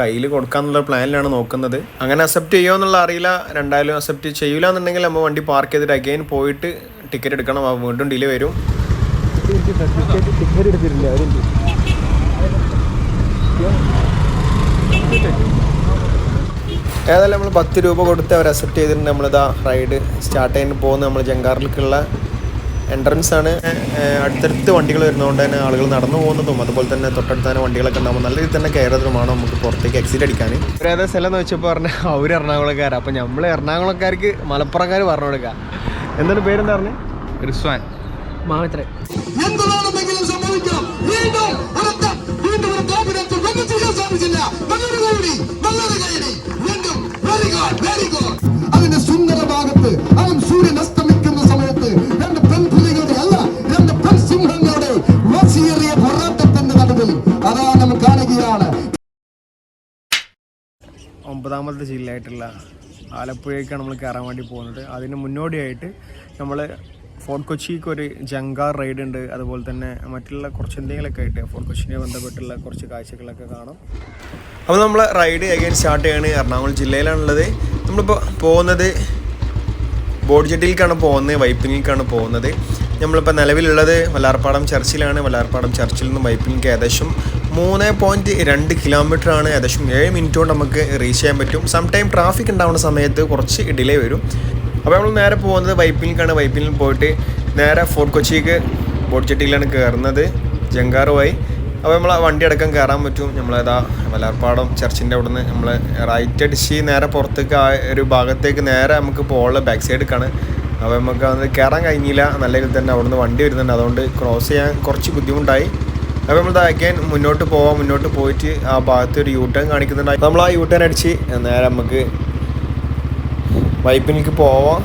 കയ്യിൽ കൊടുക്കാന്നുള്ള പ്ലാനിലാണ് നോക്കുന്നത്. അങ്ങനെ അക്സെപ്റ്റ് ചെയ്യുമോ എന്നുള്ള അറിയില്ല. രണ്ടായാലും അക്സെപ്റ്റ് ചെയ്യൂല എന്നുണ്ടെങ്കിൽ നമ്മൾ വണ്ടി പാർക്ക് ചെയ്തിട്ട് അഗൈൻ പോയിട്ട് ടിക്കറ്റ് എടുക്കണം. വീണ്ടും ഡിലേ വരും. ടിക്കറ്റ് ഏതായാലും നമ്മൾ പത്ത് രൂപ കൊടുത്ത് അവർ അക്സെപ്റ്റ് ചെയ്തിട്ടുണ്ട്. നമ്മളിതാ റൈഡ് സ്റ്റാർട്ട് ചെയ്യാൻ പോകുന്ന. നമ്മൾ ജങ്കാറിലേക്കുള്ള എൻട്രൻസ് ആണ്. അടുത്തടുത്ത് വണ്ടികൾ വരുന്നതുകൊണ്ട് തന്നെ ആളുകൾ നടന്നു പോകുന്നതും അതുപോലെ തന്നെ തൊട്ടടുത്ത് തന്നെ വണ്ടികളൊക്കെ ഉണ്ടാകുമ്പോൾ നല്ല രീതിയിൽ തന്നെ കയറുന്നതുമാണ് നമുക്ക് പുറത്തേക്ക് എക്സിറ്റ് അടിക്കാൻ. ഏതാ സ്ഥലം എന്ന് വെച്ചപ്പോൾ പറഞ്ഞാൽ അവർ എറണാകുളക്കാരാണ് അപ്പോൾ നമ്മൾ എറണാകുളക്കാർക്ക് മലപ്പുറക്കാർ പറഞ്ഞു കൊടുക്കുക എന്താണ് പേരെന്താ പറഞ്ഞത് റിസ്വാൻ. മാത്ര അതിന്റെ സുന്ദര വീണ്ടും അവൻ വീണ്ടും ഒരു ഒമ്പതാമത്തെ ജില്ലയായിട്ടുള്ള ആലപ്പുഴയ്ക്കാണ് നമ്മൾ കയറാൻ വേണ്ടി പോകുന്നത്. അതിന് മുന്നോടിയായിട്ട് നമ്മൾ ഫോർട്ട് കൊച്ചിക്ക് ഒരു ജങ്കാർ റൈഡ് ഉണ്ട് അതുപോലെ തന്നെ മറ്റുള്ള കുറച്ച് എന്തെങ്കിലുമൊക്കെ ആയിട്ട് ഫോർട്ട് കൊച്ചിനെ ബന്ധപ്പെട്ടുള്ള കുറച്ച് കാഴ്ചകളൊക്കെ കാണാം. അപ്പോൾ നമ്മൾ റൈഡ് അഗൈൻ സ്റ്റാർട്ട് ചെയ്യാണ് എറണാകുളം ജില്ലയിലാണുള്ളത്. നമ്മളിപ്പോൾ പോകുന്നത് ബോഡ് ജെട്ടിയിലേക്കാണ് പോകുന്നത് വൈപ്പിനിലേക്കാണ് പോകുന്നത്. നമ്മളിപ്പോൾ നിലവിലുള്ളത് വല്ലാർപ്പാടം ചർച്ചിലാണ്. വല്ലാർപ്പാടം ചർച്ചിൽ നിന്ന് വൈപ്പിനിലേക്ക് ഏകദേശം മൂന്ന് പോയിന്റ് രണ്ട് കിലോമീറ്റർ ആണ്. ഏകദേശം ഏഴ് മിനിറ്റ് കൊണ്ട് നമുക്ക് റീച്ച് ചെയ്യാൻ പറ്റും. സം ടൈം ട്രാഫിക് ഉണ്ടാവുന്ന സമയത്ത് കുറച്ച് ഡിലേ വരും. അപ്പോൾ നമ്മൾ നേരെ പോകുന്നത് വൈപ്പിനിലേക്കാണ് വൈപ്പിനിൽ പോയിട്ട് നേരെ ഫോർട്ട് കൊച്ചിക്ക് ബോട്ട് ജെട്ടിയിലാണ് കയറുന്നത് ജങ്കാറുമായി അപ്പോൾ നമ്മൾ വണ്ടി അടക്കം കയറാൻ പറ്റും. നമ്മളേതാ മലർപ്പാടം ചർച്ചിന്റെ അവിടെ നിന്ന് നമ്മൾ റൈറ്റ് അടിച്ച് നേരെ പുറത്തേക്ക് ആ ഒരു ഭാഗത്തേക്ക് നേരെ നമുക്ക് പോകാനുള്ള ബാക്ക് സൈഡിലേക്കാണ് അപ്പോൾ നമുക്ക് അത് കയറാൻ കഴിഞ്ഞില്ല. നല്ല രീതിയിൽ തന്നെ അവിടെ നിന്ന് വണ്ടി വരുന്നുണ്ട്. അതുകൊണ്ട് ക്രോസ് ചെയ്യാൻ കുറച്ച് ബുദ്ധിമുട്ടായി. അപ്പോൾ നമ്മൾ അഗൈൻ മുന്നോട്ട് പോവാം. മുന്നോട്ട് പോയിട്ട് ആ ഭാഗത്ത് ഒരു യൂ ടേൺ കാണിക്കുന്നുണ്ടായി. നമ്മൾ ആ യൂ ടേൺ അടിച്ച് നേരെ നമുക്ക് വൈപ്പിനിക്ക് പോവാം.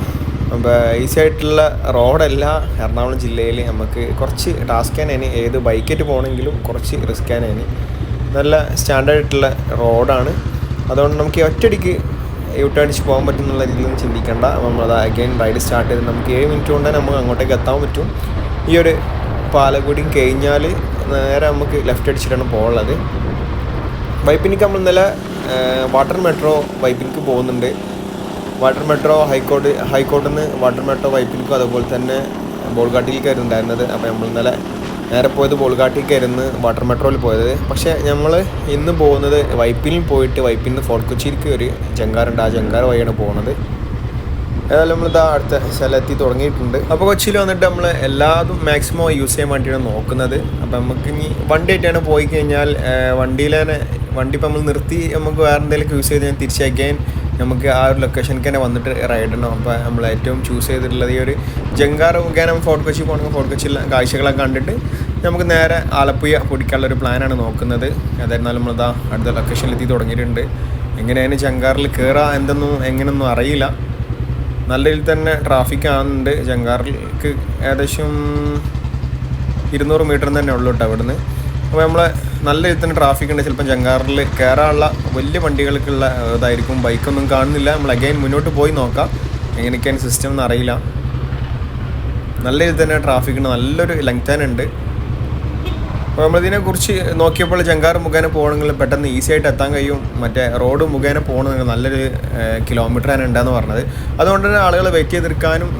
അപ്പോൾ ഈസി ആയിട്ടുള്ള റോഡല്ല. എറണാകുളം ജില്ലയിൽ നമുക്ക് കുറച്ച് ടാസ്ക് ഏത് ബൈക്കായിട്ട് പോകണമെങ്കിലും കുറച്ച് റിസ്ക് നല്ല സ്റ്റാൻഡേർഡ് ആയിട്ടുള്ള റോഡാണ്. അതുകൊണ്ട് നമുക്ക് ഒറ്റയടിക്ക് യൂട്ടേൺ അടിച്ച് പോകാൻ പറ്റും എന്നുള്ള രീതിയിലൊന്നും ചിന്തിക്കേണ്ട. നമ്മൾ അത് അഗൈൻ റൈഡ് സ്റ്റാർട്ട് ചെയ്ത് നമുക്ക് ഏഴ് മിനിറ്റ് കൊണ്ട് നമുക്ക് അങ്ങോട്ടേക്ക് എത്താൻ പറ്റും. ഈ ഒരു പാലക്കുടിയും കഴിഞ്ഞാൽ നേരെ നമുക്ക് ലെഫ്റ്റ് അടിച്ചിട്ടാണ് പോകുള്ളത് വൈപ്പിനിക്ക് നമ്മൾ ഇന്നലെ വാട്ടർ മെട്രോ വൈപ്പിനിക്ക് പോകുന്നുണ്ട്. വാട്ടർ മെട്രോ ഹൈക്കോട്ട് ഹൈക്കോട്ടിൽ നിന്ന് വാട്ടർ മെട്രോ വൈപ്പിനിക്കും അതുപോലെ തന്നെ ബോൾഗാട്ടിയിലേക്കായിരുന്നു ഉണ്ടായിരുന്നത്. അപ്പോൾ നമ്മൾ ഇന്നലെ നേരെ പോയത് ബോൾഗാട്ടിക്കായിരുന്നു വാട്ടർ മെട്രോയിൽ പോയത്. പക്ഷേ നമ്മൾ ഇന്ന് പോകുന്നത് വൈപ്പിനിൽ പോയിട്ട് വൈപ്പിൽ നിന്ന് ഫോർട്ട് കൊച്ചിയിലേക്ക് ഒരു ജങ്കാറുണ്ട്. ആ ജങ്കാർ വഴിയാണ് പോകുന്നത്. ഏതായാലും ഇതാ അടുത്ത സ്ഥലത്തി തുടങ്ങിയിട്ടുണ്ട്. അപ്പോൾ കൊച്ചിയിൽ വന്നിട്ട് നമ്മൾ എല്ലാതും മാക്സിമം യൂസ് ചെയ്യാൻ വേണ്ടിയാണ് നോക്കുന്നത്. അപ്പോൾ നമുക്ക് ഇനി വണ്ടി ആയിട്ടാണ് പോയി കഴിഞ്ഞാൽ വണ്ടിയിൽ തന്നെ വണ്ടി ഇപ്പം നമ്മൾ നിർത്തി നമുക്ക് വേറെ എന്തെങ്കിലും യൂസ് ചെയ്ത് ഞാൻ തിരിച്ചയക്കാൻ നമുക്ക് ആ ഒരു ലൊക്കേഷനിൽ തന്നെ വന്നിട്ട് റൈഡ് ചെയ്യണം അപ്പോൾ നമ്മൾ ഏറ്റവും ചൂസ് ചെയ്തിട്ടുള്ളത് ഈ ഒരു ജങ്കാർ മുഖേന ഫോർട്ട് കൊച്ചി പോകണമെങ്കിൽ ഫോർട്ട് കൊച്ചിയിലെ കാഴ്ചകളൊക്കെ കണ്ടിട്ട് നമുക്ക് നേരെ ആലപ്പുഴ പൊടിക്കാനുള്ള ഒരു പ്ലാനാണ് നോക്കുന്നത്. അതായിരുന്നാലും നമ്മളിതാ അടുത്ത ലൊക്കേഷനിലെത്തി തുടങ്ങിയിട്ടുണ്ട്. എങ്ങനെയാണ് ജങ്കാറിൽ കയറുക എന്തെന്നും എങ്ങനെയൊന്നും അറിയില്ല. നല്ല രീതിയിൽ തന്നെ ട്രാഫിക് ആകുന്നുണ്ട് ജങ്കാറിലേക്ക് ഏകദേശം ഇരുന്നൂറ് മീറ്റർ തന്നെ ഉള്ളൂ കേട്ടോ അവിടുന്ന് അപ്പോൾ നമ്മളെ നല്ല രീതിയിൽ തന്നെ ട്രാഫിക് ഉണ്ട്. ചിലപ്പം ജങ്കാറിൽ കയറാനുള്ള വലിയ വണ്ടികൾക്കുള്ള ഇതായിരിക്കും. ബൈക്കൊന്നും കാണുന്നില്ല. നമ്മൾ അഗൈൻ മുന്നോട്ട് പോയി നോക്കാം. എങ്ങനെയൊക്കെയാണ് സിസ്റ്റം എന്ന് അറിയില്ല. നല്ല രീതിയിൽ തന്നെ ട്രാഫിക് ഉണ്ട്. നല്ലൊരു ലെങ്ത് തന്നെ ഉണ്ട്. അപ്പോൾ നമ്മളിതിനെ കുറിച്ച് നോക്കിയപ്പോൾ ജങ്കാർ മുഖേന പോകണമെങ്കിൽ പെട്ടെന്ന് ഈസി ആയിട്ട് എത്താൻ കഴിയും. മറ്റേ റോഡ് മുഖേന പോകണമെങ്കിൽ നല്ലൊരു കിലോമീറ്റർ തന്നെ ഉണ്ടെന്ന് പറഞ്ഞത്. അതുകൊണ്ട് തന്നെ ആളുകൾ വെയിറ്റ് ചെയ്ത് നിൽക്കാനും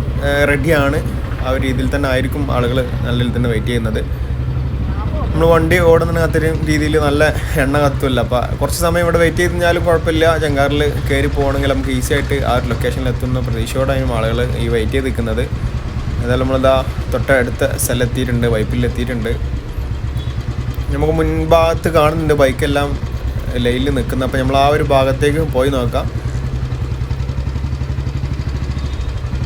റെഡിയാണ് ആ ഒരു രീതിയിൽ തന്നെ ആയിരിക്കും ആളുകൾ നല്ല രീതിയിൽ തന്നെ വെയിറ്റ് ചെയ്യുന്നത്. നമ്മൾ വണ്ടി ഓടുന്ന അത്രയും രീതിയിൽ നല്ല എണ്ണ കത്തുമില്ല. അപ്പോൾ കുറച്ച് സമയം ഇവിടെ വെയിറ്റ് ചെയ്ത് കുഴപ്പമില്ല. ജങ്കാറിൽ കയറി പോകണമെങ്കിൽ നമുക്ക് ഈസി ആയിട്ട് ആ ഒരു ലൊക്കേഷനിൽ എത്തുന്ന പ്രതീക്ഷയോടായും ആളുകൾ ഈ വെയിറ്റ് ചെയ്ത് നിൽക്കുന്നത്. ഏതായാലും നമ്മളിതാ തൊട്ടടുത്ത സ്ഥലത്തെത്തിയിട്ടുണ്ട് വൈപ്പിലെത്തിയിട്ടുണ്ട് നമുക്ക് മുൻഭാഗത്ത് കാണുന്നുണ്ട് ബൈക്കെല്ലാം ലൈനിൽ നിൽക്കുന്നത്. അപ്പോൾ നമ്മൾ ആ ഒരു ഭാഗത്തേക്ക് പോയി നോക്കാം.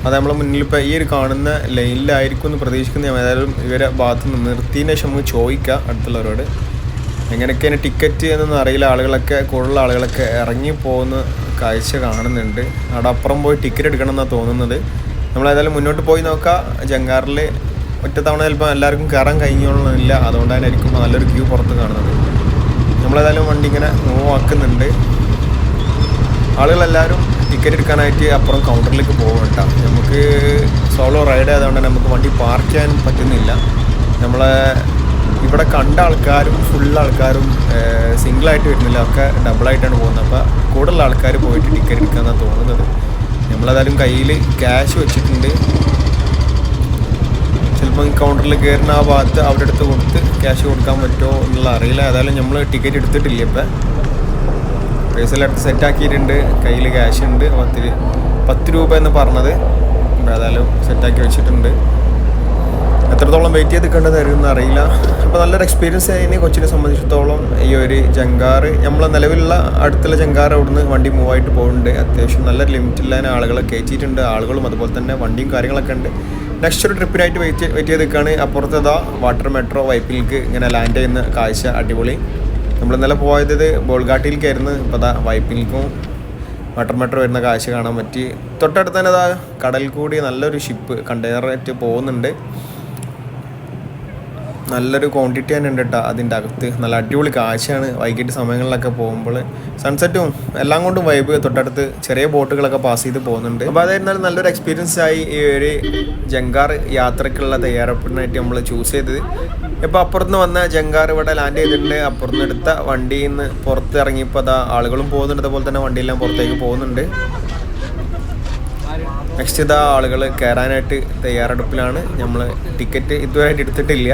അത് നമ്മൾ മുന്നിൽ ഇപ്പോൾ ഈ ഒരു കാണുന്ന ലൈനിലായിരിക്കും എന്ന് പ്രതീക്ഷിക്കുന്ന. ഞാൻ ഏതായാലും ഇവരെ ഭാഗത്ത് നിന്ന് നിർത്തിയതിന് ശേഷം നമുക്ക് ചോദിക്കാം അടുത്തുള്ളവരോട്. എങ്ങനെയൊക്കെയാണ് ടിക്കറ്റ് എന്നൊന്നും അറിയില്ല. ആളുകളൊക്കെ കൂടുതൽ ആളുകളൊക്കെ ഇറങ്ങി പോകുന്ന കാഴ്ച കാണുന്നുണ്ട്. അവിടെ അപ്പുറം പോയി ടിക്കറ്റ് എടുക്കണം എന്നാണ് തോന്നുന്നത്. നമ്മൾ ഏതായാലും മുന്നോട്ട് പോയി നോക്കാം. ജങ്കാറിൽ ഒറ്റ തവണ ചിലപ്പോൾ എല്ലാവർക്കും കയറാൻ കഴിഞ്ഞോളന്നില്ല അതുകൊണ്ട് തന്നെ ആയിരിക്കും നല്ലൊരു ക്യൂ പുറത്ത് കാണുന്നത് നമ്മളേതായാലും വണ്ടി ഇങ്ങനെ മൂവ് ആക്കുന്നുണ്ട്. ആളുകളെല്ലാവരും ടിക്കറ്റ് എടുക്കാനായിട്ട് അപ്പുറം കൗണ്ടറിലേക്ക് പോകണ്ട നമുക്ക് സോളോ റൈഡ് ആയതുകൊണ്ട് നമുക്ക് വണ്ടി പാർക്ക് ചെയ്യാൻ പറ്റുന്നില്ല. നമ്മളെ ഇവിടെ കണ്ട ആൾക്കാരും ഫുൾ ആൾക്കാരും സിംഗിളായിട്ട് വരുന്നില്ല. ഒക്കെ ഡബിളായിട്ടാണ് പോകുന്നത്. അപ്പോൾ കൂടുതൽ ആൾക്കാർ പോയിട്ട് ടിക്കറ്റ് എടുക്കാമെന്നാണ് തോന്നുന്നത്. നമ്മളേതായാലും കയ്യിൽ ക്യാഷ് വെച്ചിട്ടുണ്ട്. ചിലപ്പോൾ കൗണ്ടറിൽ കയറുന്ന ആ ഭാഗത്ത് അവിടെ അടുത്ത് കൊടുത്ത് ക്യാഷ് കൊടുക്കാൻ പറ്റുമോ എന്നുള്ള അറിയില്ല. ഏതായാലും നമ്മൾ ടിക്കറ്റ് എടുത്തിട്ടില്ല ഇപ്പം. സെറ്റ് ആക്കിയിട്ടുണ്ട്. കയ്യിൽ ക്യാഷ് ഉണ്ട്. പത്ത് പത്ത് രൂപ എന്ന് പറഞ്ഞത്. ഏതായാലും സെറ്റാക്കി വെച്ചിട്ടുണ്ട്. എത്രത്തോളം വെയിറ്റ് ചെയ്ത് കണ്ടതായിരുന്നു അറിയില്ല. അപ്പോൾ നല്ലൊരു എക്സ്പീരിയൻസ് ആയിരുന്നു കൊച്ചിനെ സംബന്ധിച്ചിടത്തോളം ഈ ഒരു ജങ്കാറ് നമ്മളെ നിലവിലുള്ള അടുത്തുള്ള ജങ്കാർ അവിടുന്ന് വണ്ടി മൂവ് ആയിട്ട് പോകുന്നുണ്ട് അത്യാവശ്യം നല്ല ലിമിറ്റില്ലാതെ ആളുകളെ കയറ്റിയിട്ടുണ്ട് ആളുകളും അതുപോലെ തന്നെ വണ്ടിയും കാര്യങ്ങളൊക്കെ ഉണ്ട്. നെക്സ്റ്റ് ഒരു ട്രിപ്പിനായിട്ട് വെയിറ്റ് വെയിറ്റ് ചെയ്ത് നിൽക്കുകയാണ് അപ്പുറത്ത് ഇതാ വാട്ടർ മെട്രോ വൈപ്പിലേക്ക് ഇങ്ങനെ ലാൻഡ് ചെയ്യുന്ന കാഴ്ച അടിപൊളി. നമ്മൾ ഇന്നലെ പോയത് ബോൾഗാട്ടിയിലേക്കായിരുന്നു. ഇപ്പോൾ അതാ വൈപ്പിലേക്കും വാട്ടർ മെട്രോ വരുന്ന കാഴ്ച കാണാൻ പറ്റി. തൊട്ടടുത്ത് തന്നെ അതാ കടൽ കൂടി നല്ലൊരു ഷിപ്പ് കണ്ടെയ്നറായിട്ട് പോകുന്നുണ്ട്. നല്ലൊരു ക്വാണ്ടിറ്റി തന്നെ ഉണ്ട് കേട്ടോ അതിന്റെ അകത്ത്. നല്ല അടിപൊളി കാഴ്ചയാണ്. വൈകിട്ട് സമയങ്ങളിലൊക്കെ പോകുമ്പോൾ സൺസെറ്റും എല്ലാം കൊണ്ടും വൈബ് തൊട്ടടുത്ത് ചെറിയ ബോട്ടുകളൊക്കെ പാസ് ചെയ്ത് പോകുന്നുണ്ട്. അപ്പോൾ അതായിരുന്നാലും നല്ലൊരു എക്സ്പീരിയൻസ് ആയി ഈ ഒരു ജങ്കാർ യാത്രക്കുള്ള തയ്യാറെടുപ്പിനായിട്ട് നമ്മൾ ചൂസ് ചെയ്തത്. ഇപ്പോൾ അപ്പുറത്തുനിന്ന് വന്ന ജങ്കാർ ഇവിടെ ലാൻഡ് ചെയ്തിട്ടുണ്ട്. അപ്പുറത്തുനിന്ന് എടുത്ത വണ്ടിയിൽ നിന്ന് പുറത്ത് ഇറങ്ങിയപ്പോൾ അതാ ആളുകളും പോകുന്നുണ്ട്. അതുപോലെ തന്നെ വണ്ടിയെല്ലാം പുറത്തേക്ക് പോകുന്നുണ്ട്. നെക്സ്റ്റ് ഇതാ ആളുകൾ കയറാനായിട്ട് തയ്യാറെടുപ്പിലാണ്. നമ്മൾ ടിക്കറ്റ് ഇതുവരെയായിട്ട് എടുത്തിട്ടില്ല.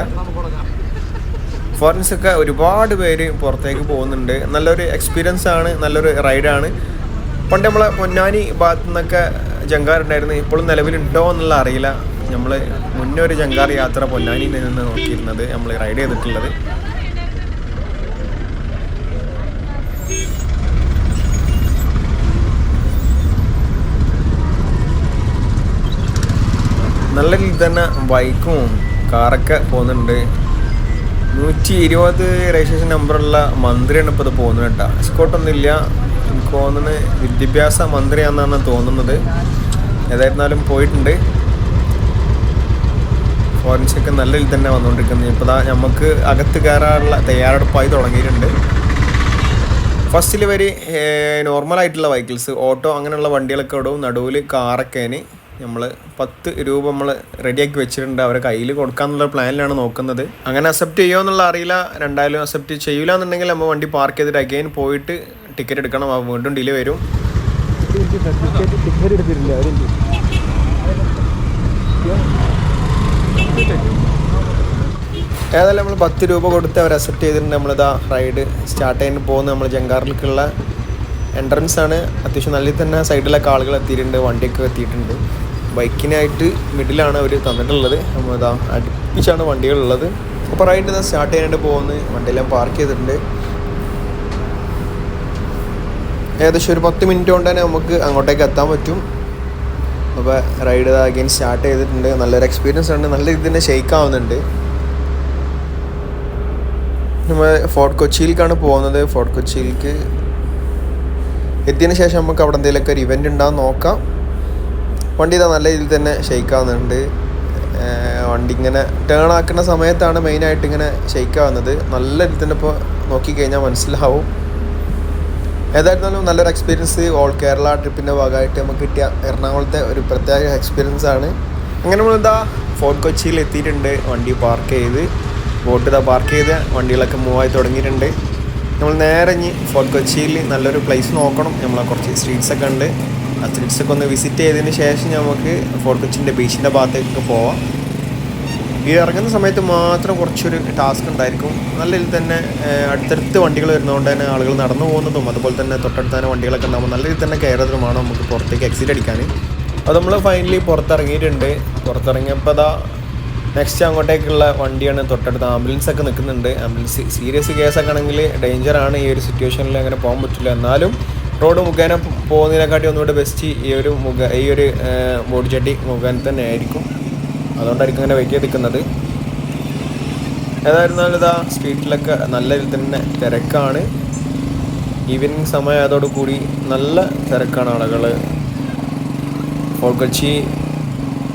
ഫോറിൻസ് ഒക്കെ ഒരുപാട് പേര് പുറത്തേക്ക് പോകുന്നുണ്ട്. നല്ലൊരു എക്സ്പീരിയൻസ് ആണ് നല്ലൊരു റൈഡാണ് പണ്ട് നമ്മളെ പൊന്നാനി ഭാഗത്തു നിന്നൊക്കെ ജങ്കാറുണ്ടായിരുന്നു ഇപ്പോഴും നിലവിലുണ്ടോ എന്നുള്ള അറിയില്ല. നമ്മൾ മുന്നേ ഒരു ജങ്കാർ യാത്ര പൊന്നാനിയിൽ നിന്ന് നോക്കിയിരുന്നത് നമ്മൾ റൈഡ് ചെയ്തിട്ടുള്ളത്. നല്ല രീതിയിൽ തന്നെ ബൈക്കും കാറൊക്കെ പോകുന്നുണ്ട്. നൂറ്റി ഇരുപത് രജിസ്ട്രേഷൻ നമ്പറുള്ള മന്ത്രിയാണ് ഇപ്പോൾ ഇത് പോകുന്നത് കേട്ടോ. എസ്കോട്ടൊന്നുമില്ല എനിക്ക് തോന്നുന്നത് വിദ്യാഭ്യാസ മന്ത്രിയാണെന്നാണ് തോന്നുന്നത്. ഏതായിരുന്നാലും പോയിട്ടുണ്ട്. ഫോറൻസിക് നല്ല രീതിയിൽ തന്നെ വന്നുകൊണ്ടിരിക്കുന്നത് ഇപ്പോൾ ഇതാ നമുക്ക് അകത്ത് കയറാനുള്ള തയ്യാറെടുപ്പായി തുടങ്ങിയിട്ടുണ്ട്. ഫസ്റ്റിൽ വരി നോർമലായിട്ടുള്ള വെഹിക്കിൾസ് ഓട്ടോ അങ്ങനെയുള്ള വണ്ടികളൊക്കെ ഇടും നടുവിൽ കാറൊക്കേന് നമ്മൾ പത്ത് രൂപ നമ്മൾ റെഡിയാക്കി വെച്ചിട്ടുണ്ട്. അവരെ കയ്യിൽ കൊടുക്കാന്നുള്ള പ്ലാനിലാണ് നോക്കുന്നത്. അങ്ങനെ അക്സെപ്റ്റ് ചെയ്യുമോ എന്നുള്ള അറിയില്ല. രണ്ടായാലും അക്സെപ്റ്റ് ചെയ്യില്ല എന്നുണ്ടെങ്കിൽ നമ്മൾ വണ്ടി പാർക്ക് ചെയ്തിട്ട് അഗൈൻ പോയിട്ട് ടിക്കറ്റ് എടുക്കണം. വീണ്ടും ഡിലേ വരും. ഏതായാലും നമ്മൾ പത്ത് രൂപ കൊടുത്ത് അവർ അക്സെപ്റ്റ് ചെയ്തിട്ടുണ്ട്. നമ്മളിതാ റൈഡ് സ്റ്റാർട്ട് ചെയ്യാൻ പോകുന്ന നമ്മൾ ജങ്കാറിലേക്കുള്ള എൻട്രൻസ് ആണ്. അത്യാവശ്യം നല്ല തന്നെ സൈഡിലൊക്കെ ആളുകൾ എത്തിയിട്ടുണ്ട്. വണ്ടിയൊക്കെ എത്തിയിട്ടുണ്ട്. ബൈക്കിനായിട്ട് മിഡിലാണ് അവർ തന്നിട്ടുള്ളത്. നമ്മളിതാ അടുപ്പിച്ചാണ് വണ്ടികളുള്ളത്. അപ്പോൾ റൈഡ് ഇതാ സ്റ്റാർട്ട് ചെയ്യാനായിട്ട് പോകുന്നത്. വണ്ടിയെല്ലാം പാർക്ക് ചെയ്തിട്ടുണ്ട്. ഏകദേശം ഒരു പത്ത് മിനിറ്റ് കൊണ്ട് തന്നെ നമുക്ക് അങ്ങോട്ടേക്ക് എത്താൻ പറ്റും. അപ്പോൾ റൈഡ് അഗൈൻ സ്റ്റാർട്ട് ചെയ്തിട്ടുണ്ട്. നല്ലൊരു എക്സ്പീരിയൻസ് ഉണ്ട് നല്ല രീതിയിൽ തന്നെ ഷെയ്ക്ക് ആവുന്നുണ്ട്. നമ്മൾ ഫോർട്ട് കൊച്ചിയിലേക്കാണ് പോകുന്നത്. ഫോർട്ട് കൊച്ചിയിലേക്ക് എത്തിയതിന് ശേഷം നമുക്ക് അവിടെ എന്തെങ്കിലുമൊക്കെ ഒരു ഇവന്റ് ഉണ്ടാകും നോക്കാം. വണ്ടി ഇതാ നല്ല രീതിയിൽ തന്നെ ഷെയ്ക്ക് ആവുന്നുണ്ട് വണ്ടി ഇങ്ങനെ ടേൺ ആക്കുന്ന സമയത്താണ് മെയിനായിട്ട് ഇങ്ങനെ ഷെയ്ക്ക് ആവുന്നത് നല്ല രീതിയിൽ തന്നെ ഇപ്പോൾ നോക്കിക്കഴിഞ്ഞാൽ മനസ്സിലാവും. ഏതായിരുന്നാലും നല്ലൊരു എക്സ്പീരിയൻസ് ഓൾ കേരള ട്രിപ്പിന്റെ ഭാഗമായിട്ട് നമുക്ക് കിട്ടിയ എറണാകുളത്തെ ഒരു പ്രത്യേക എക്സ്പീരിയൻസ് ആണ്. അങ്ങനെ എന്താ ഫോർട്ട് കൊച്ചിയിൽ എത്തിയിട്ടുണ്ട്. വണ്ടി പാർക്ക് ചെയ്ത്. ബോട്ട് ഇതാ പാർക്ക് ചെയ്ത്. വണ്ടികളൊക്കെ മൂവായി തുടങ്ങിയിട്ടുണ്ട്. നമ്മൾ നേരെ ഇനി ഫോർട്ട് കൊച്ചിയിൽ നല്ലൊരു പ്ലേസ് നോക്കണം. നമ്മളെ കുറച്ച് സ്ട്രീറ്റ്സ് ഒക്കെ ഉണ്ട്. സ്ട്രീറ്റ്സ് ഒന്ന് വിസിറ്റ് ചെയ്തതിന് ശേഷം നമുക്ക് ഫോർട്ട് കൊച്ചിന്റെ ബീച്ചിന്റെ ഭാഗത്തേക്കൊക്കെ പോവാം. ഈ ഇറങ്ങുന്ന സമയത്ത് മാത്രം കുറച്ചൊരു ടാസ്ക് ഉണ്ടായിരിക്കും. നല്ല രീതിയിൽ തന്നെ അടുത്തടുത്ത് വണ്ടികൾ വരുന്നതുകൊണ്ട് തന്നെ ആളുകൾ നടന്നു പോകുന്നതും അതുപോലെ തന്നെ തൊട്ടടുത്ത് തന്നെ വണ്ടികളൊക്കെ ഉണ്ടാകുമ്പോൾ നല്ല രീതിയിൽ തന്നെ കയറുന്നതുമാണ് നമുക്ക് പുറത്തേക്ക് എക്സിറ്റ് അടിക്കാൻ അപ്പോൾ നമ്മൾ ഫൈനലി പുറത്തിറങ്ങിയിട്ടുണ്ട്. പുറത്തിറങ്ങിയപ്പോൾ അതാ നെക്സ്റ്റ് അങ്ങോട്ടേക്കുള്ള വണ്ടിയാണ് തൊട്ടടുത്ത് ആംബുലൻസ് ഒക്കെ നിൽക്കുന്നുണ്ട്. ആംബുലൻസ് സീരിയസ് കേസൊക്കെ ആണെങ്കിൽ ഡേഞ്ചറാണ് ഈ ഒരു സിറ്റുവേഷനിൽ അങ്ങനെ പോകാൻ പറ്റില്ല. എന്നാലും റോഡ് മുഖേന പോകുന്നതിനെക്കാട്ടി ഒന്നുകൂടെ ബെസ്റ്റ് ഈ ഒരു മുഖ ഈ ഒരു ബോഡി ചട്ടി മുഖേന തന്നെ ആയിരിക്കും അതുകൊണ്ടായിരിക്കും അങ്ങനെ ചെയ്ത് നിൽക്കുന്നത് ഏതായിരുന്നാലും ഇതാ സ്ട്രീറ്റിലൊക്കെ നല്ല രീതിയിൽ തന്നെ തിരക്കാണ്. ഈവനിങ് സമയമായതോടുകൂടി കൂടി നല്ല തിരക്കാണ് ആളുകൾ ഫോർട്ട് കൊച്ചി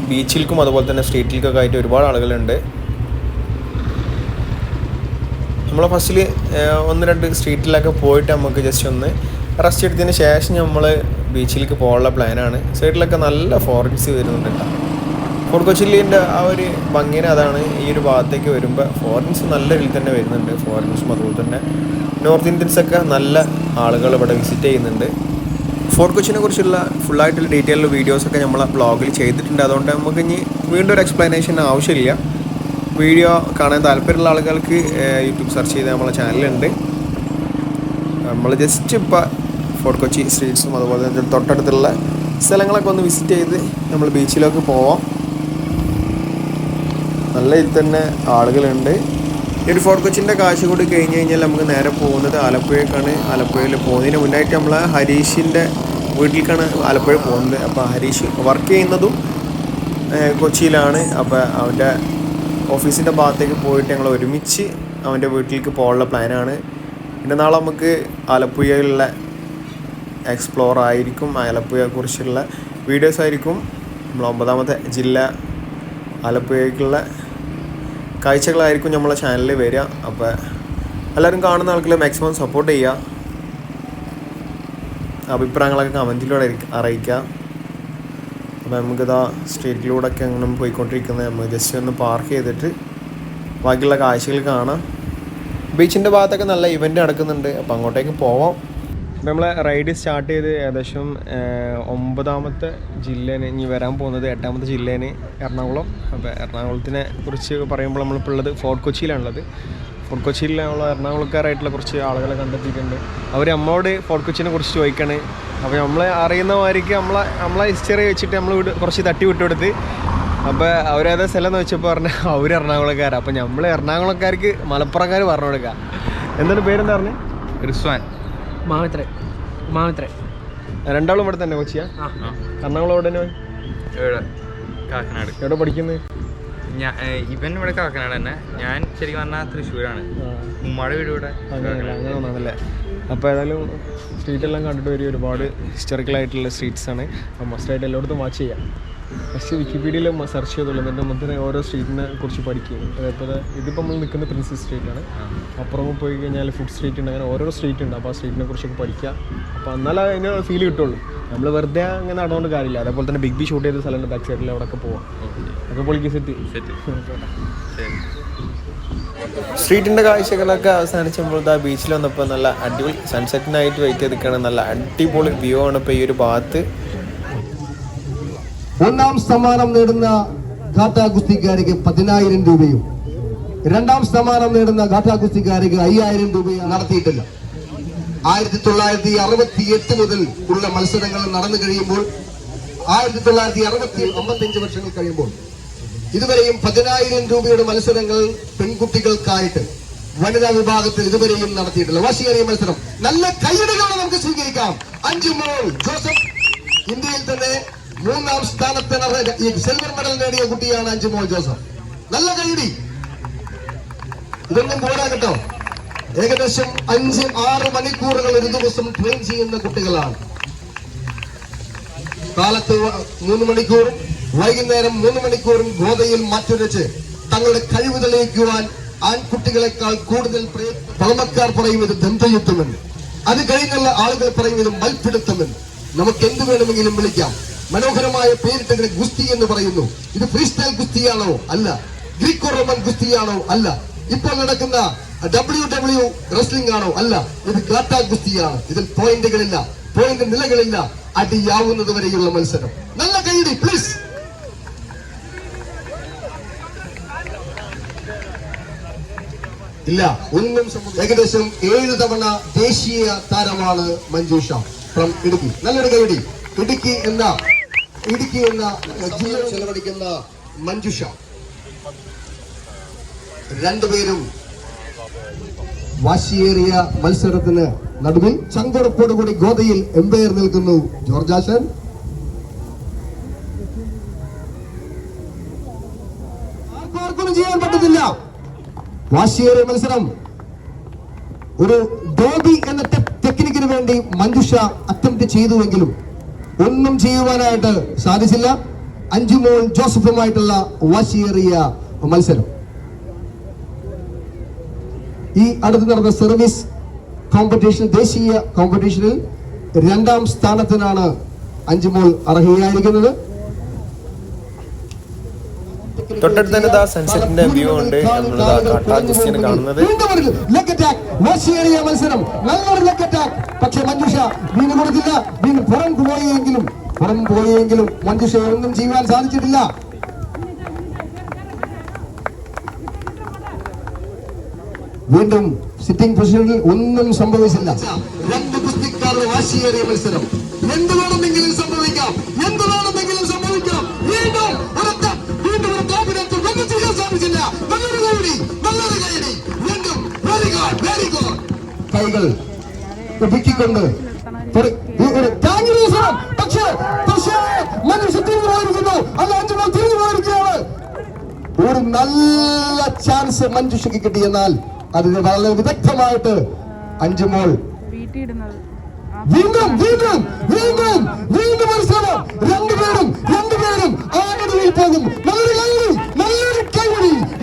ബീച്ചിൽക്കും അതുപോലെ തന്നെ സ്ട്രീറ്റിലേക്കൊക്കെ ആയിട്ട് ഒരുപാട് ആളുകളുണ്ട്. നമ്മൾ ഫസ്റ്റിൽ ഒന്ന് രണ്ട് സ്ട്രീറ്റിലൊക്കെ പോയിട്ട് നമുക്ക് ജസ്റ്റ് ഒന്ന് റെസ്റ്റ് എടുത്തതിന് ശേഷം നമ്മൾ ബീച്ചിലേക്ക് പോകാനുള്ള പ്ലാനാണ്. സൈഡിലൊക്കെ നല്ല ഫോറൻസ് വരുന്നുണ്ട് കേട്ടോ. ഫോർട്ട് ആ ഒരു ഭംഗിനെ അതാണ് ഈ ഒരു ഭാഗത്തേക്ക് വരുമ്പോൾ ഫോറിൻസ് നല്ല രീതിയിൽ തന്നെ വരുന്നുണ്ട്. ഫോറിൻസും അതുപോലെ തന്നെ നോർത്ത് ഇന്ത്യൻസൊക്കെ നല്ല ആളുകൾ ഇവിടെ വിസിറ്റ് ചെയ്യുന്നുണ്ട്. ഫോർട്ട് കൊച്ചിനെ കുറിച്ചുള്ള ഫുള്ളായിട്ടുള്ള ഡീറ്റെയിൽ വീഡിയോസൊക്കെ നമ്മൾ ബ്ലോഗിൽ ചെയ്തിട്ടുണ്ട്. അതുകൊണ്ട് നമുക്ക് ഇനി വീണ്ടും ഒരു എക്സ്പ്ലനേഷൻ ആവശ്യമില്ല. വീഡിയോ കാണാൻ താല്പര്യമുള്ള ആളുകൾക്ക് യൂട്യൂബ് സെർച്ച് ചെയ്ത് നമ്മളെ ചാനലുണ്ട് നമ്മൾ ജസ്റ്റ് ഇപ്പോൾ ഫോർട്ട് കൊച്ചി സ്ട്രീറ്റ്സും അതുപോലെ തന്നെ തൊട്ടടുത്തുള്ള സ്ഥലങ്ങളൊക്കെ ഒന്ന് വിസിറ്റ് ചെയ്ത് നമ്മൾ ബീച്ചിലേക്ക് പോവാം. നല്ല ഇതിൽ തന്നെ ആളുകളുണ്ട്. ഈ ഒരു ഫോർട്ട് കൊച്ചിന്റെ കാശ് കൂടി കഴിഞ്ഞ് കഴിഞ്ഞാൽ നമുക്ക് നേരെ പോകുന്നത് ആലപ്പുഴക്കാണ് ആലപ്പുഴയിൽ പോകുന്നതിന് മുന്നായിട്ട് നമ്മൾ ഹരീഷിന്റെ വീട്ടിലേക്കാണ് ആലപ്പുഴ പോകുന്നത്. അപ്പോൾ ഹരീഷ് വർക്ക് ചെയ്യുന്നതും കൊച്ചിയിലാണ്. അപ്പോൾ അവന്റെ ഓഫീസിന്റെ ഭാഗത്തേക്ക് പോയിട്ട് ഞങ്ങൾ ഒരുമിച്ച് അവന്റെ വീട്ടിലേക്ക് പോകാനുള്ള പ്ലാനാണ് പിന്നെ നാളെ നമുക്ക് ആലപ്പുഴയിലുള്ള എക്സ്പ്ലോർ ആയിരിക്കും. ആലപ്പുഴയെക്കുറിച്ചുള്ള വീഡിയോസ് ആയിരിക്കും. നമ്മൾ ഒമ്പതാമത്തെ ജില്ല ആലപ്പുഴയ്ക്കുള്ള കാഴ്ചകളായിരിക്കും നമ്മളെ ചാനലിൽ വരിക. അപ്പോൾ എല്ലാവരും കാണുന്ന ആൾക്കാർ മാക്സിമം സപ്പോർട്ട് ചെയ്യുക. അഭിപ്രായങ്ങളൊക്കെ കമന്റിലൂടെ അറിയിക്കുക. അപ്പോൾ നമുക്കിതാ സ്ട്രീറ്റിലൂടെ ഒക്കെ അങ്ങനെ പോയിക്കൊണ്ടിരിക്കുന്നത്. നമ്മൾ ജസ്റ്റ് ഒന്ന് പാർക്ക് ചെയ്തിട്ട് ബാക്കിയുള്ള കാഴ്ചകൾ കാണാം. ബീച്ചിന്റെ ഭാഗത്തൊക്കെ നല്ല ഇവന്റ് നടക്കുന്നുണ്ട്. അപ്പോൾ അങ്ങോട്ടേക്ക് പോവാം. അപ്പോൾ നമ്മൾ റൈഡ് സ്റ്റാർട്ട് ചെയ്ത് ഏകദേശം ഒമ്പതാമത്തെ ജില്ലേന് ഇനി വരാൻ പോകുന്നത് എട്ടാമത്തെ ജില്ലേന് എറണാകുളം. അപ്പോൾ എറണാകുളത്തിനെ കുറിച്ച് പറയുമ്പോൾ നമ്മളിപ്പോൾ ഉള്ളത് ഫോർട്ട് കൊച്ചിയിലാണുള്ളത്. ഫോർട്ട് നമ്മൾ എറണാകുളക്കാരായിട്ടുള്ള കുറച്ച് ആളുകളെ കണ്ടെത്തിയിട്ടുണ്ട്. അവർ നമ്മളോട് ഫോർട്ട് കൊച്ചിനെ കുറിച്ച് ചോദിക്കാണ്. അപ്പോൾ നമ്മളെ അറിയുന്ന നമ്മളെ നമ്മളെ ഹിസ്റ്ററി വെച്ചിട്ട് നമ്മൾ വിട് കുറച്ച് തട്ടി വിട്ടുകൊടുത്ത് അപ്പോൾ അവരേതാ സ്ഥലം എന്ന് വെച്ചപ്പോൾ പറഞ്ഞ അവർ എറണാകുളക്കാരാണ് അപ്പോൾ നമ്മൾ എറണാകുളക്കാർക്ക് മലപ്പുറക്കാർ പറഞ്ഞു കൊടുക്കുക എന്താണ് പേരെന്താ പറഞ്ഞത് റിസ്വാൻ. മാവിത്ര മാവിത്ര രണ്ടാളും ഇവിടെ തന്നെ കൊച്ചിയാ? എറണാകുളം എവിടെ കാക്കനാട്. എവിടെ പഠിക്കുന്നത് ഞാൻ ഇവൻ ഇവിടെ കാക്കനാട് തന്നെ. ഞാൻ ശരിക്കും പറഞ്ഞാൽ തൃശ്ശൂരാണ്. ഉമ്മാടെ വീട് ഇവിടെ. അങ്ങനെ ഒന്നാണല്ലേ അപ്പോൾ ഏതായാലും സ്ട്രീറ്റ് എല്ലാം കണ്ടിട്ട് വരും ഒരുപാട് ഹിസ്റ്ററിക്കൽ ആയിട്ടുള്ള സ്ട്രീറ്റ്സ് ആണ്. അപ്പോൾ മസ്റ്റായിട്ട് എല്ലായിടത്തും വാച്ച് ചെയ്യാം. ഫസ്റ്റ് വിക്കിപീഡിയയിൽ സെർച്ച് ചെയ്തുള്ളൂ. എന്റെ നമുക്ക് ഓരോ സ്ട്രീറ്റിനെ കുറിച്ച് പഠിക്കും. അതേപോലെ ഇതിപ്പോൾ നമ്മൾ നിൽക്കുന്ന പ്രിൻസസ് സ്ട്രീറ്റാണ് അപ്പുറം പോയി കഴിഞ്ഞാൽ ഫുഡ് സ്ട്രീറ്റ് ഉണ്ട്. അങ്ങനെ ഓരോ സ്ട്രീറ്റ് ഉണ്ട്. അപ്പോൾ ആ സ്ട്രീറ്റിനെ കുറിച്ചൊക്കെ പഠിക്കുക. അപ്പോൾ എന്നാലേ അതിന് ഫീൽ കിട്ടുള്ളൂ. നമ്മൾ വെറുതെ അങ്ങനെ നടന്നുകൊണ്ട് കാര്യമില്ല. അതേപോലെ തന്നെ ബിഗ് ബി ഷൂട്ട് ചെയ്ത സ്ഥലമുണ്ട് ബാക്ക് സൈഡിൽ അവിടെയൊക്കെ പോവാം. അപ്പോൾ പൊളിക്ക് സെറ്റ്. സെറ്റ്. ശരി. സ്ട്രീറ്റിന്റെ കാഴ്ചകളൊക്കെ അവസാനിച്ചപ്പോൾ ആ ബീച്ചിൽ വന്നപ്പോൾ നല്ല അടിപൊളി സൺസെറ്റിനായിട്ട് വെയിറ്റ് ചെയ്തിരിക്കുകയാണ്. നല്ല അടിപൊളി വ്യൂ ആണ് ഇപ്പോൾ ഈ ഒരു ഭാഗത്ത്. ഒന്നാം സമ്മാനം നേടുന്ന ഘാട്ടാ ഗുസ്തിക്കാരിക്ക് പതിനായിരം രൂപയും രണ്ടാം സമ്മാനം നേടുന്ന ഘാട്ടാ ഗുസ്തിക്കാരിക്ക് അയ്യായിരം രൂപയും നടത്തിയിട്ടില്ല. ആയിരത്തി തൊള്ളായിരത്തി അറുപത്തി എട്ട് മുതൽ ഉള്ള മത്സരങ്ങൾ നടന്നു കഴിയുമ്പോൾ ആയിരത്തി തൊള്ളായിരത്തി അറുപത്തി അമ്പത്തഞ്ച് വർഷങ്ങൾ കഴിയുമ്പോൾ ഇതുവരെയും പതിനായിരം രൂപയുടെ മത്സരങ്ങൾ പെൺകുട്ടികൾക്കായിട്ട് വനിതാ വിഭാഗത്തിൽ ഇതുവരെയും നടത്തിയിട്ടുള്ള വാശിയേറിയ മത്സരം. നല്ല കൈയടികളെ നമുക്ക് സ്വീകരിക്കാം. അഞ്ചു മോൾ ജോസഫ് ഇന്ത്യയിൽ തന്നെ മൂന്നാം സ്ഥാനത്തിന് സിൽവർ മെഡൽ നേടിയ കുട്ടിയാണ് അഞ്ചുമോൾ ജോസഫ്. നല്ല കൈടി ഇതൊന്നും പോരാ കേട്ടോ ഏകദേശം അഞ്ച് ആറ് മണിക്കൂറുകൾ ഒരു ദിവസം ട്രെയിൻ ചെയ്യുന്ന കുട്ടികളാണ്. കാലത്ത് മൂന്ന് മണിക്കൂറും വൈകുന്നേരം മൂന്ന് മണിക്കൂറും ഗോതയിൽ മാറ്റുരച്ച് തങ്ങളുടെ കഴിവ് തെളിയിക്കുവാൻ ആൺകുട്ടികളെക്കാൾ കൂടുതൽ പ്രയ- പറയും ഇത് ദന്തയുദ്ധമെന്ന്. അത് കഴിഞ്ഞുള്ള ആളുകൾ പറയുന്നത് മൽപ്പിടുത്തമെന്ന്. നമുക്ക് എന്ത് വേണമെങ്കിലും വിളിക്കാം. മനോഹരമായ പേരിട്ടതിന് ഗുസ്തി എന്ന് പറയുന്നു. ഇത് ഫ്രീ സ്റ്റൈൽ ഗുസ്തിയാണോ? അല്ല. ഗ്രീക്കോ റോമൻ ഗുസ്തിയാണോ? അല്ല. ഇപ്പോൾ നടക്കുന്ന ഡബ്ല്യു ഡബ്ല്യു റെസ്ലിംഗ് ആണോ? അല്ല. ഇത് കാട്ടാ ഗുസ്തിയാണ്. ഇതിൽ പോയിന്റുകളില്ല. പോയിന്റ് നിലകളില്ല. അടിയാവുന്നത് വരെയുള്ള മത്സരം. നല്ല കൈയിടി പ്ലീസ് ഇല്ല. ഒന്നും ഏകദേശം ഏഴ് തവണ ദേശീയ താരമാണ് മഞ്ജുഷ. ഫ്രം ഇടുക്കി. നല്ലൊരു കൈയിടി ഇടുക്കി എന്ന ഇടുക്കി എന്ന ജില്ലയിൽ ചെലവഴിക്കുന്ന മഞ്ജുഷ. രണ്ടുപേരും വാശിയേറിയ മത്സരത്തിന് നടുവിൽ ചങ്കുറപ്പോടുകൂടി ഗോതയിൽ എംപയർ നിൽക്കുന്നു. ജോർജാശൻ ആർക്കും ചെയ്യാൻ പറ്റത്തില്ല. വാശിയേറിയ മത്സരം. ഒരു ഡോബി എന്ന ടെക്നിക്കിന് വേണ്ടി മഞ്ജുഷ അറ്റംപ്റ്റ് ചെയ്തുവെങ്കിലും ഒന്നും ചെയ്യുവാനായിട്ട് സാധിച്ചില്ല. അഞ്ചുമോൾ ജോസഫുമായിട്ടുള്ള വാശിയേറിയ മത്സരം. ഈ അടുത്ത് നടന്ന സർവീസ് കോമ്പറ്റീഷൻ ദേശീയ കോമ്പറ്റീഷനിൽ രണ്ടാം സ്ഥാനത്തിനാണ് അഞ്ചുമോൾ അർഹയായിരിക്കുന്നത്. തൊട്ടടുത്ത് തന്നെ ദാ സൺസെറ്റിന്റെ വ്യൂ ഉണ്ട്. നമ്മൾ കാട്ടാ ഗുസ്തിയാണ് കാണുന്നത് മത്സരം നല്ലൊരു attack. പക്ഷേ മഞ്ജുഷ വീണ് കൊടുത്തില്ല പുറം പോയെങ്കിലും പുറം പോയെങ്കിലും മഞ്ജുഷ ഒന്നും ചെയ്യാൻ സാധിച്ചിട്ടില്ല വീണ്ടും സിറ്റിംഗ് പൊസിഷനിൽ ഒന്നും സംഭവിച്ചില്ല. രണ്ട് കുസ്തിക്കാരുടെ വാശിയേറിയ മത്സരം. എന്ത് സാധിച്ചില്ല നല്ലൊരു കൈയടി നല്ലൊരു കൈയടി വീണ്ടും വെരി ഗുഡ് വെരി ഗുഡ് കൈകൾ വീസണം. പക്ഷേ പക്ഷേ മനുഷ്യ തിരിഞ്ഞു പോയിരിക്കുന്നു. അല്ല അഞ്ചു മോൾ തിരിഞ്ഞു പോയിരിക്കുകയാണ്. ഒരു നല്ല ചാൻസ് മഞ്ജുഷയ്ക്ക് കിട്ടി എന്നാൽ അത് വളരെ വിദഗ്ധമായിട്ട് അഞ്ചുമോൾ വീണ്ടും വീണ്ടും വീണ്ടും വീണ്ടും ഒരു ശ്രമം രണ്ടുപേരും രണ്ടുപേരും ആകടയിൽ പോകും. നല്ലൊരു നല്ലൊരു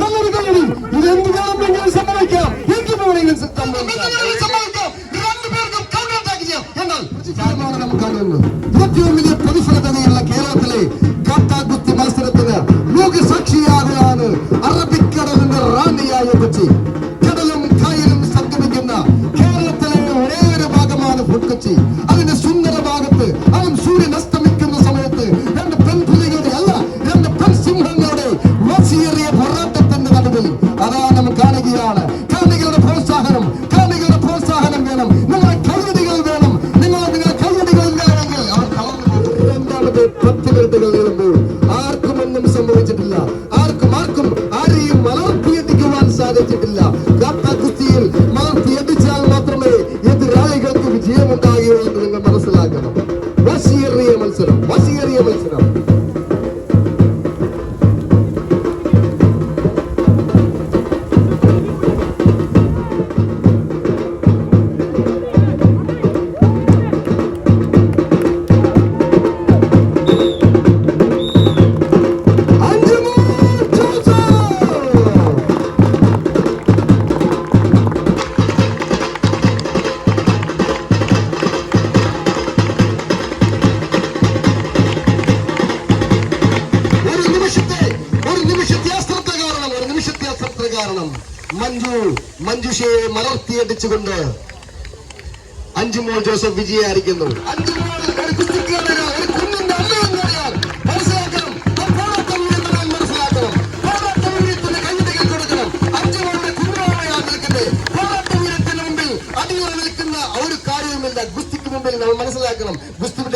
കൈയടി നല്ലൊരു കൈയടി ഇത് എന്ത് വേണമെങ്കിലും സംഭവിക്കാം എന്ത് വേണമെങ്കിലും സംഭവിക്കാം രണ്ടുപേർക്കും counter attack ചെയ്യാം. എന്നാൽ ഫലമാണ് നമുക്ക് കാണുന്നത് ഏറ്റവും വലിയ പ്രതിഫലതയുള്ള കേരളത്തിലെ കാട്ടാകുത്തി മത്സരത്തിന് ലോകസാക്ഷിയാകുകയാണ് അറബിക്കടലിന്റെ റാണിയായ കൊച്ചി. കടലും കായലും സംഗമിക്കുന്ന കേരളത്തിലെ ഒരേ ഒരു ഭാഗമാണ് കൊച്ചി. അതിന്റെ മഞ്ജു മഞ്ജുഷയെ മലർത്തിയടിച്ചുകൊണ്ട് അഞ്ചുമോൾ ജോസഫ് വിജയായിരിക്കുന്നു അഞ്ചുമോൾ ഒരു കാര്യവുമില്ല. ഗുസ്തിക്ക് മുമ്പിൽ നമ്മൾ മനസ്സിലാക്കണം.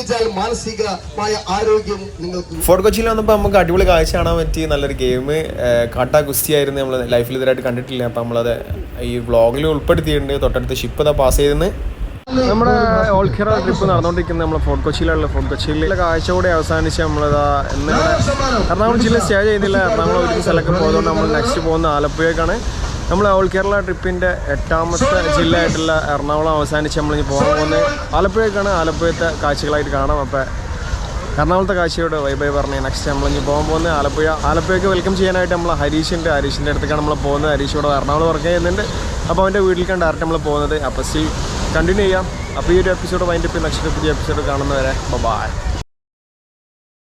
ഗുസ്തി പിടിച്ചാൽ മാനസികമായ ആരോഗ്യം നിങ്ങൾക്ക് ഫോർട്ട് കൊച്ചിയിൽ വന്നപ്പോൾ നമുക്ക് അടിപൊളി കാഴ്ച കാണാൻ പറ്റി. നല്ലൊരു ഗെയിം കാട്ടാ ഗുസ്തി ആയിരുന്നു നമ്മൾ ലൈഫിൽ ഇതുവരായിട്ട് കണ്ടിട്ടില്ല. അപ്പം നമ്മളത് ഈ വ്ളോഗിൽ ഉൾപ്പെടുത്തിയിട്ടുണ്ട്. തൊട്ടടുത്ത് ഷിപ്പ് ഇതാ പാസ് ചെയ്തെന്ന്. നമ്മുടെ ഓൾ കേരള ട്രിപ്പ് നടന്നുകൊണ്ടിരിക്കുന്നത് നമ്മൾ ഫോർട്ട് കൊച്ചിയിലുള്ള ഫോർട്ട് കൊച്ചിയിലെ കാഴ്ച കൂടെ അവസാനിച്ച് നമ്മളിതാ ഇന്ന് ഇവിടെ എറണാകുളം ജില്ല സ്റ്റേ ചെയ്യുന്നില്ല എറണാകുളം ഒരു സ്ഥലമൊക്കെ പോയതുകൊണ്ട് നമ്മൾ നെക്സ്റ്റ് പോകുന്ന ആലപ്പുഴക്കാണ് നമ്മൾ ഓൾ കേരള ട്രിപ്പിന്റെ എട്ടാമത്തെ ജില്ലയായിട്ടുള്ള എറണാകുളം അവസാനിച്ച് നമ്മളിനി പോകാൻ പോകുന്നത് ആലപ്പുഴക്കാണ് ആലപ്പുഴത്തെ കാഴ്ചകളായിട്ട് കാണാം. അപ്പോൾ എറണാകുളത്തെ കാഴ്ചയോട് വൈ ബൈ പറഞ്ഞ് നെക്സ്റ്റ് നമ്മളിനി പോകാൻ പോകുന്നത് ആലപ്പുഴ. ആലപ്പുഴയ്ക്ക് വെൽക്കം ചെയ്യാനായിട്ട് നമ്മൾ ഹരീഷിന്റെ ഹരീഷിന്റെ അടുത്തേക്കാണ് നമ്മൾ പോകുന്നത്. ഹരീഷോട് എറണാകുളം വർക്ക് ചെയ്യുന്നുണ്ട്. അപ്പോൾ അവന്റെ വീട്ടിലേക്കാണ് ഡയറക്റ്റ് നമ്മൾ പോകുന്നത്? അപ്പോൾ സി കണ്ടിന്യൂ ചെയ്യാം. അപ്പോൾ ഈ ഒരു എപ്പിസോഡ് വൈൻഡപ്പ് നെക്സ്റ്റ് പുതിയ എപ്പിസോഡ് കാണുന്നവരെ ബൈ